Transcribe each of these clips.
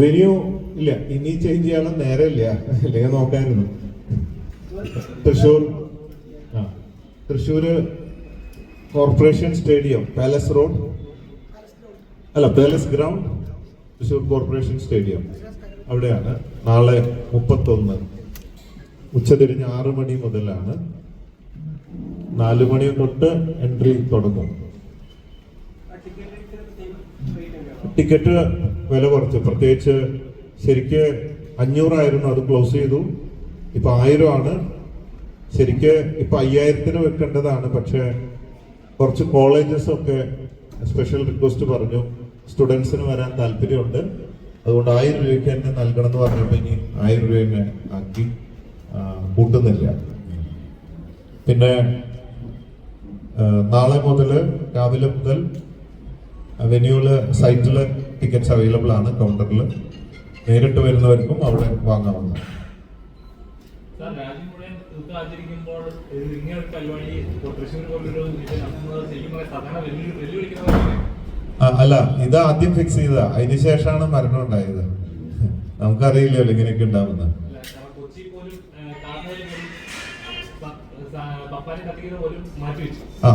Venue ഇല്ല. ഇനി change ചെയ്യാനുള്ള നേരെ ഇല്ല അല്ലെങ്കിൽ നോക്കായിരുന്നു. തൃശ്ശൂർ. ആ. Thrissur corporation stadium palace road. അല്ല palace ground Thrissur corporation stadium. അവിടെയാണ് നാളെ മുപ്പത്തൊന്ന്. ഉച്ചതിരിഞ്ഞ് ആറ് മണി മുതലാണ്. നാല് മണി തൊട്ട് എൻട്രി തുടങ്ങും. ടിക്കറ്റ് വില കുറച്ച്. പ്രത്യേകിച്ച് ശരിക്ക് അഞ്ഞൂറായിരുന്നു അത് ക്ലോസ് ചെയ്തു. ഇപ്പൊ ആയിരം ആണ് ശരിക്ക് ഇപ്പൊ അയ്യായിരത്തിന് വെക്കേണ്ടതാണ്. പക്ഷേ കുറച്ച് കോളേജസ് ഒക്കെ സ്പെഷ്യൽ റിക്വസ്റ്റ് പറഞ്ഞു. സ്റ്റുഡൻസിന് വരാൻ താല്പര്യമുണ്ട്. അതുകൊണ്ട് ആയിരം രൂപയ്ക്ക് തന്നെ നൽകണം എന്ന് പറഞ്ഞപ്പോൾ ഇനി ആയിരം രൂപ തന്നെ ആക്കി കൂട്ടുന്നില്ല. പിന്നെ നാളെ മുതൽ രാവിലെ മുതൽ വെന്യൂൽ സൈറ്റിൽ ടിക്കറ്റ്സ് അവൈലബിൾ ആണ് കൗണ്ടറിൽ നേരിട്ട് വരുന്നവർക്കും അവിടെ വാങ്ങാവുന്നതാണ്. വെല്ലു അല്ല? ഇത് ആദ്യം ഫിക്സ് ചെയ്ത അതിന് ശേഷമാണ് മരണം ഉണ്ടായത്. നമുക്കറിയില്ലല്ലോ ഇങ്ങനെയൊക്കെ ഉണ്ടാവുന്ന ആ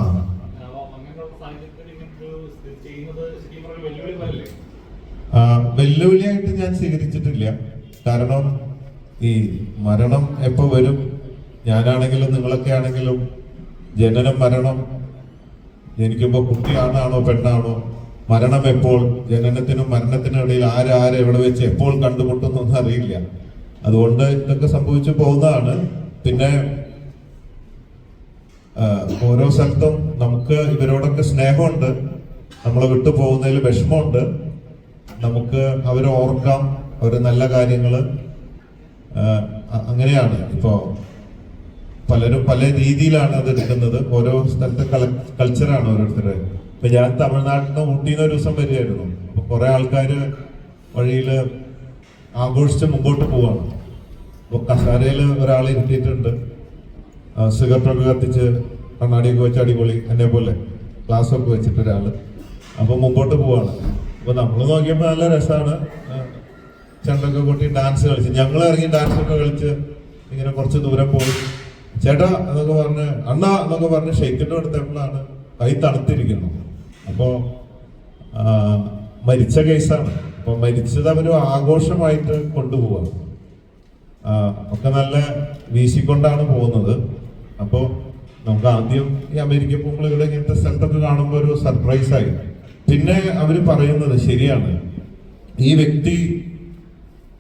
വെല്ലുവിളിയായിട്ട് ഞാൻ സ്വീകരിച്ചിട്ടില്ല. കാരണം ഈ മരണം എപ്പോ വരും? ഞാനാണെങ്കിലും നിങ്ങളൊക്കെ ആണെങ്കിലും ജനനം മരണം ജനിക്കുമ്പോൾ കുട്ടിയാണാണോ പെണ്ണാണോ? മരണം എപ്പോൾ? ജനനത്തിനും മരണത്തിനും ഇടയിൽ ആരാരെ എവിടെ വെച്ച് എപ്പോൾ കണ്ടുമുട്ടുന്നൊന്നും അറിയില്ല. അതുകൊണ്ട് ഇതൊക്കെ സംഭവിച്ചു പോകുന്നതാണ്. പിന്നെ ഓരോ സ്ഥലത്തും നമുക്ക് ഇവരോടൊക്കെ സ്നേഹമുണ്ട്. നമ്മളെ വിട്ടു പോകുന്നതിൽ വിഷമമുണ്ട്. നമുക്ക് അവരെ ഓർക്കാം അവരെ നല്ല കാര്യങ്ങൾ അങ്ങനെയാണ് ഇപ്പോൾ പലരും പല രീതിയിലാണ് അത് എടുക്കുന്നത്. ഓരോ സ്ഥലത്തെ കൾച്ചറാണ് ഓരോരുത്തരുടെ. ഇപ്പൊ ഞാൻ തമിഴ്നാട്ടിൽ നിന്ന് ഊട്ടിന്ന് ഒരു ദിവസം വരികയായിരുന്നു. അപ്പൊ കുറെ ആൾക്കാര് വഴിയിൽ ആഘോഷിച്ച് മുമ്പോട്ട് പോവാണ്. അപ്പൊ കസാരയിൽ ഒരാൾ ഇരുത്തിയിട്ടുണ്ട്. സിഗരറ്റൊക്കെ കത്തിച്ച് കണ്ണാടിയൊക്കെ വെച്ച് അടിപൊളി. എന്നെ പോലെ ഗ്ലാസ് ഒക്കെ വെച്ചിട്ട് ഒരാൾ അപ്പോൾ മുമ്പോട്ട് പോവാണ്. അപ്പൊ നമ്മൾ നോക്കിയപ്പോ നല്ല രസമാണ് ചെണ്ടൊക്കെ കൊട്ടി ഡാൻസ് കളിച്ച്. ഞങ്ങൾ ഇറങ്ങി ഡാൻസ് ഒക്കെ കളിച്ച് ഇങ്ങനെ കുറച്ച് ദൂരം പോയി. ചേട്ടാ എന്നൊക്കെ പറഞ്ഞ് അണ്ണ എന്നൊക്കെ പറഞ്ഞ് ഷെയ്ക്കിന്റെ അടുത്തപ്പോഴാണ് കൈ തണുത്തിരിക്കുന്നു. അപ്പോ ആ, മരിച്ച കേസാണ് അപ്പൊ മരിച്ചത് അവർ ആഘോഷമായിട്ട് കൊണ്ടുപോവാണ്. ഒക്കെ നല്ല വീശിക്കൊണ്ടാണ് പോകുന്നത്. അപ്പോൾ നമുക്ക് ആദ്യം ഈ അമേരിക്ക പോകുമ്പോൾ ഇവിടെ ഇങ്ങനത്തെ സ്ഥലത്തൊക്കെ കാണുമ്പോൾ ഒരു സർപ്രൈസ് ആയി. പിന്നെ അവർ പറയുന്നത് ശരിയാണ്. ഈ വ്യക്തി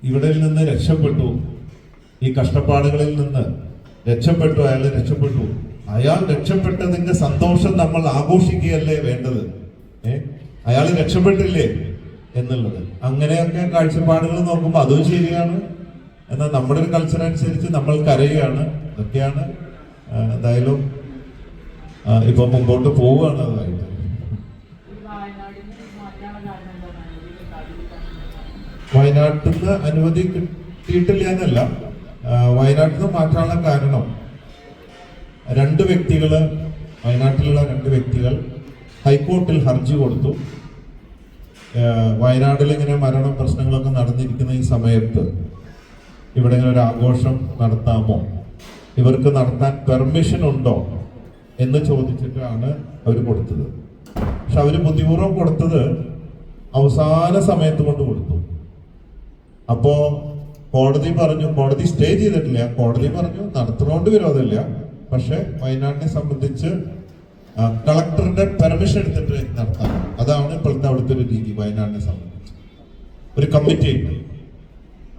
ഇവിടെ നിന്ന് രക്ഷപ്പെട്ടു. ഈ കഷ്ടപ്പാടുകളിൽ നിന്ന് രക്ഷപ്പെട്ടു അയാൾ രക്ഷപ്പെട്ടു. അയാൾ രക്ഷപ്പെട്ടതിന്റെ സന്തോഷം നമ്മൾ ആഘോഷിക്കുകയല്ലേ വേണ്ടത്? ഏ? അയാൾ രക്ഷപ്പെട്ടില്ലേ എന്നുള്ളത്. അങ്ങനെയൊക്കെ കാഴ്ചപ്പാടുകൾ നോക്കുമ്പോൾ അതും ശരിയാണ്. എന്നാൽ നമ്മുടെ ഒരു കൾച്ചർ അനുസരിച്ച് നമ്മൾ കരയുകയാണ്. ഇതൊക്കെയാണ് എന്തായാലും ഇപ്പൊ മുമ്പോട്ട് പോവുകയാണ് അതായിട്ട് വയനാട്ടിൽ നിന്ന് അനുമതി കിട്ടിയിട്ടില്ല എന്നല്ല. വയനാട്ടിൽ നിന്ന് മാറ്റാനുള്ള കാരണം രണ്ട് വ്യക്തികൾ വയനാട്ടിലുള്ള രണ്ട് വ്യക്തികൾ ഹൈക്കോർട്ടിൽ ഹർജി കൊടുത്തു. വയനാട്ടിൽ ഇങ്ങനെ മരണ പ്രശ്നങ്ങളൊക്കെ നടന്നിരിക്കുന്ന ഈ സമയത്ത് ഇവിടെ ഇങ്ങനെ ഒരു ആഘോഷം നടത്താമോ? ഇവർക്ക് നടത്താൻ പെർമിഷൻ ഉണ്ടോ എന്ന് ചോദിച്ചിട്ടാണ് അവർ കൊടുത്തത്. പക്ഷെ അവർ ബുദ്ധിപൂർവം കൊടുത്തത് അവസാന സമയത്ത് കൊണ്ട് കൊടുത്തു. അപ്പോ കോടതി പറഞ്ഞു കോടതി സ്റ്റേ ചെയ്തിട്ടില്ല. കോടതി പറഞ്ഞു നടത്തുന്നതുകൊണ്ട് വിരോധമില്ല. പക്ഷെ വയനാടിനെ സംബന്ധിച്ച് കളക്ടറുടെ പെർമിഷൻ എടുത്തിട്ട് നടത്താം. അതാണ് ഇപ്പോഴത്തെ അവിടുത്തെ ഒരു രീതി വയനാടിനെ സംബന്ധിച്ച്. ഒരു കമ്മിറ്റി ഉണ്ട്.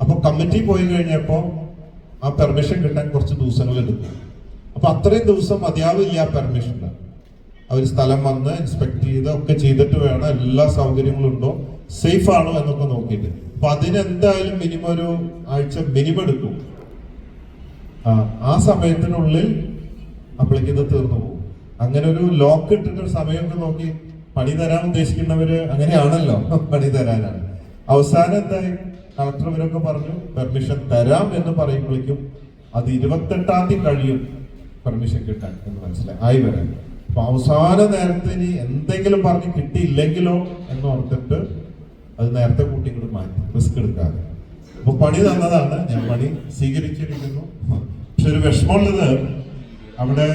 അപ്പൊ കമ്മിറ്റി പോയി കഴിഞ്ഞപ്പോ ആ പെർമിഷൻ കിട്ടാൻ കുറച്ച് ദിവസങ്ങൾ എടുക്കും അപ്പൊ അത്രയും ദിവസം മതിയാവില്ല ആ പെർമിഷൻ അവർ സ്ഥലം വന്ന് ഇൻസ്പെക്ട് ചെയ്ത് ഒക്കെ ചെയ്തിട്ട് വേണം. എല്ലാ സൗകര്യങ്ങളും ഉണ്ടോ? സേഫ് ആണോ എന്നൊക്കെ നോക്കിയിട്ട്. അപ്പൊ അതിനെന്തായാലും മിനിമം ഒരു ആഴ്ച മിനിമം എടുക്കും. ആ, സമയത്തിനുള്ളിൽ അപ്പോഴേക്ക് ഇത് തീർന്നു പോകും. അങ്ങനെ ഒരു ലോക്ക് ഇട്ടിട്ട് സമയമൊക്കെ നോക്കി. പണി തരാൻ ഉദ്ദേശിക്കുന്നവര് അങ്ങനെയാണല്ലോ. പണി തരാനാണ്. അവസാനം എന്തായി? കളക്ടർ പറഞ്ഞു പെർമിഷൻ തരാം എന്ന് പറയുമ്പോഴേക്കും അത് ഇരുപത്തെട്ടാം തീയതി കഴിയും. പെർമിഷൻ കിട്ടാൻ. എന്ന് മനസ്സിലായി. ആയി വരാൻ. അപ്പൊ അവസാന നേരത്തെ ഇനി എന്തെങ്കിലും പറഞ്ഞ് കിട്ടിയില്ലെങ്കിലോ എന്ന് ഓർത്തിട്ട് അത് നേരത്തെ കൂട്ടി ഇങ്ങോട്ട് മാറ്റി റിസ്ക് എടുക്കാതെ. അപ്പൊ പണി തന്നതാണ് ഞാൻ പണി സ്വീകരിച്ചിരിക്കുന്നു. പക്ഷെ ഒരു വിഷമമുള്ളത് അവിടെ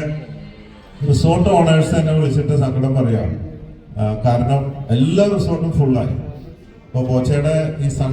റിസോർട്ട് ഓണേഴ്സ് എന്നെ വിളിച്ചിട്ട് സങ്കടം പറയാം കാരണം എല്ലാ റിസോർട്ടും ഫുള്ളായി അപ്പൊ ബോച്ചയുടെ ഈ സൺ